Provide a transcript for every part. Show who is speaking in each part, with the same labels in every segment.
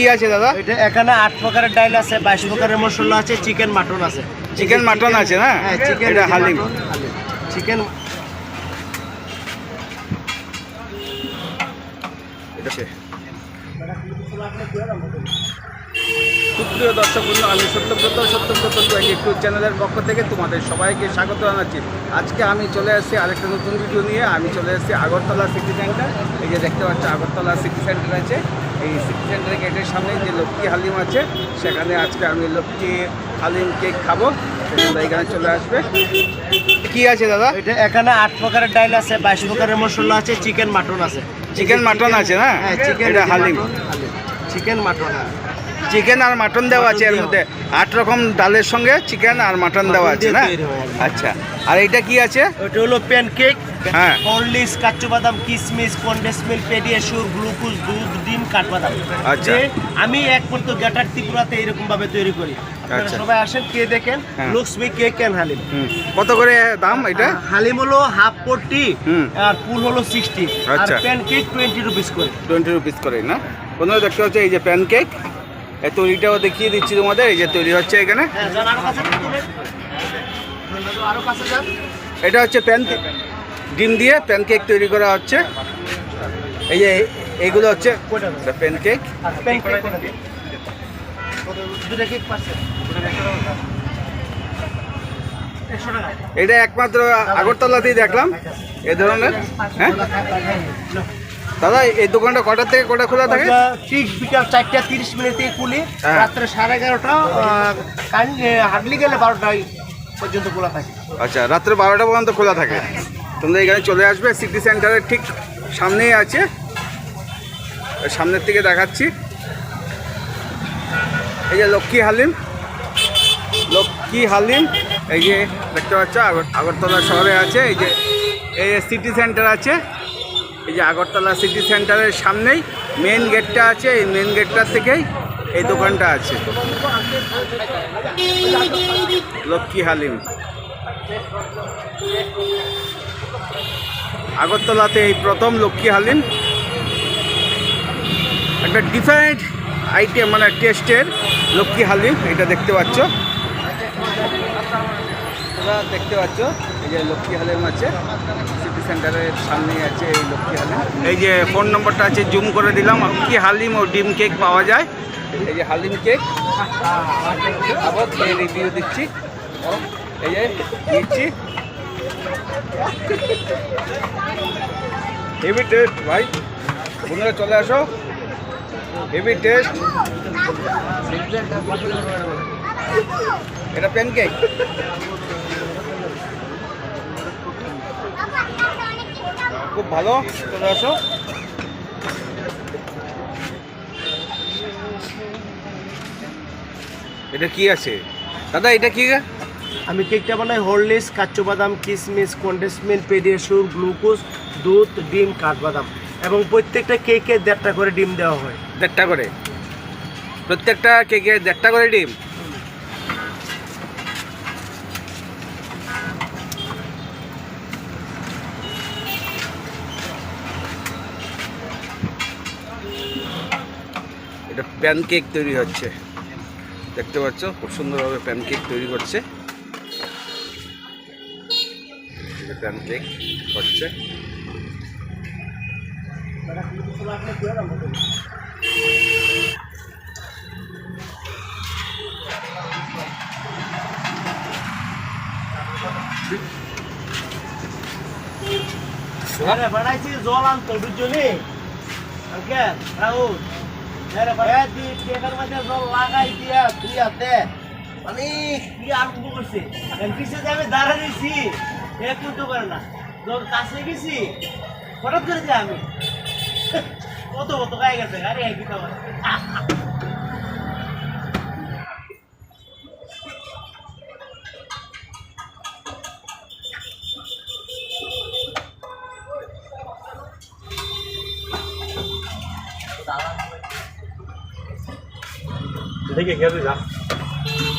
Speaker 1: কি আছে দাদা?
Speaker 2: এটা এখানে আট প্রকারের ডাইল আছে বাইশ প্রকারের মশলা আছে চিকেন মাটন আছে।
Speaker 1: চিকেন মাটন আছে না?
Speaker 2: হ্যাঁ চিকেন
Speaker 1: এটা হালিম।
Speaker 2: চিকেন
Speaker 1: এটা। সুপ্রিয় দর্শক বন্ধু আমি সত্যব্রত সত্যব্রত ইউটিউব চ্যানেলের পক্ষ থেকে তোমাদের সবাইকে স্বাগত জানাচ্ছি। আজকে আমি চলে এসেছি আরেকটা নতুন ভিডিও নিয়ে। আমি চলে এসেছি আগরতলা সিটি সেন্টার। এই যে দেখতে পাচ্ছ আগরতলা সিটি সেন্টার আছে। এই সিটি সেন্টার গেটের সামনে যে লক্ষ্মী হালিম আছে সেখানে আজকে আমি লক্ষ্মী হালিম কেক খাব। এখানে চলে আসবে। কি আছে দাদা?
Speaker 2: এটা এখানে আট প্রকারের ডাইল আছে বাইশ প্রকারের মশলা আছে চিকেন মাটন আছে।
Speaker 1: চিকেন মাটন আছে না?
Speaker 2: হ্যাঁ chicken
Speaker 1: haleem.
Speaker 2: Chicken mutton
Speaker 1: chicken আর মাটন দেওয়া আছে এর মধ্যে আট রকম ডালের সঙ্গে চিকেন আর মাটন দেওয়া আছে না। আচ্ছা আর এটা কি আছে
Speaker 2: ওটা হলো প্যানকেক
Speaker 1: হ্যাঁ।
Speaker 2: হরলিক্স কাচ্চু বাদাম কিশমিশ কন্ডেন্স মিল্ক পেডিয়াশুর গ্লুকোজ দুধ ডিম কাঠবাদাম
Speaker 1: আচ্ছা।
Speaker 2: আমি এক পর্যন্ত গ্যাটার ত্রিপুরাতে এরকম ভাবে তৈরি করি আপনারা
Speaker 1: আচ্ছা।
Speaker 2: সবাই আসেন কে দেখেন
Speaker 1: হ্যাঁ।
Speaker 2: লক্ষ্মী কেক ক্যান হালিম
Speaker 1: কত করে দাম এটা
Speaker 2: হালিম হলো হাফ ফোরটি। আর ফুল হলো সিক্সটি আর। প্যানকেক টোয়েন্টি রুপিস করে
Speaker 1: টোয়েন্টি রুপিস করে না বন্ধুরা দেখতে হচ্ছে এই যে প্যানকেক এই তৈরিটাও দেখিয়ে দিচ্ছি তোমাদের এই যে তৈরি হচ্ছে এখানে।
Speaker 2: হ্যাঁ
Speaker 1: এটা হচ্ছে প্যান ডিম দিয়ে প্যানকেক তৈরি করা হচ্ছে। এই যে এইগুলো হচ্ছে প্যানকেক
Speaker 2: দিন। দুটা কেক
Speaker 1: এটা একমাত্র আগরতলাতেই দেখলাম এ ধরনের হ্যাঁ? দাদা এই দোকানটা কটার থেকে কটা খোলা থাকে?
Speaker 2: ঠিক বিকাল চারটা তিরিশ মিনিট থেকে খুলি।
Speaker 1: হ্যাঁ।
Speaker 2: রাত্রে সাড়ে এগারোটা হার্ডলি গেলে বারোটায় পর্যন্ত খোলা থাকে।
Speaker 1: আচ্ছা রাত্রে বারোটা পর্যন্ত খোলা থাকে। তোমরা এখানে চলে আসবে সিটি সেন্টারের ঠিক সামনেই আছে। সামনের থেকে দেখাচ্ছি। এই যে লক্ষ্মী হালিম। লক্ষ্মী হালিম এই যে দেখতে পাচ্ছ আগর- আগরতলা শহরে আছে এই যে এই সিটি সেন্টার আছে। এই যে আগরতলা সিটি সেন্টারের সামনেই মেন গেটটা আছে, এই মেন গেটটার থেকেই এই দোকানটা আছে। লক্ষ্মী হালিম। আগরতলাতে এই প্রথম লক্ষ্মী হালিম। একটা ডিফারেন্ট আইটেম মানে টেস্টের লক্ষ্মী হালিম, এটা দেখতে পাচ্ছ। দেখতে পাচ্ছ যে লক্ষ্মী হালিম আছে সিটি সেন্টারের সামনেই আছে এই লক্ষ্মী হালিম। এই যে ফোন নম্বরটা আছে জুম করে দিলাম কি হালিম ও ডিম কেক পাওয়া যায়? এই যে হালিম কেক আবার এই রিভিউ দিচ্ছি। এই যে দিচ্ছি হেভি টেস্ট ভাই। বন্ধুরা চলে আসো। হেভি টেস্ট এটা প্যানকেক খুব ভালো চলে আসো। এটা কি আছে? দাদা এটা কি?
Speaker 2: আমি কেকটা বানাই হরলিক্স কাচ্চু বাদাম কিশমিশ কন্ডেন্স মিল্ক গ্লুকোজ দুধ ডিম কাঠবাদাম এবং প্রত্যেকটা কেকে দেড়টা করে ডিম দেওয়া হয়।
Speaker 1: দেড়টা করে? প্রত্যেকটা কেকে দেড়টা করে ডিম? এটা প্যানকেক তৈরি হচ্ছে। দেখতে পাচ্ছ, খুব সুন্দরভাবে প্যানকেক তৈরি করছে। প্যানকেক হচ্ছে।
Speaker 2: জল আনতো বুঝলি রাহুল। লাগাই দিয়া তুই হাতে মানে কি আরম্ভ করছে পিছে আমি দাঁড়া দিছি এক কিন্তু করে না জল কাছে গেছি হঠাৎ করে আমি কত কত গায়ে গেছে? গাড়ি একই তো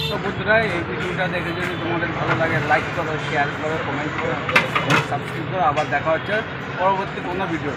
Speaker 1: তো বন্ধুরা, এই ভিডিওটা দেখে যদি তোমাদের ভালো লাগে লাইক করো শেয়ার করো কমেন্ট করো সাবস্ক্রাইব করো। আবার দেখা হচ্ছে পরবর্তী কোনো ভিডিও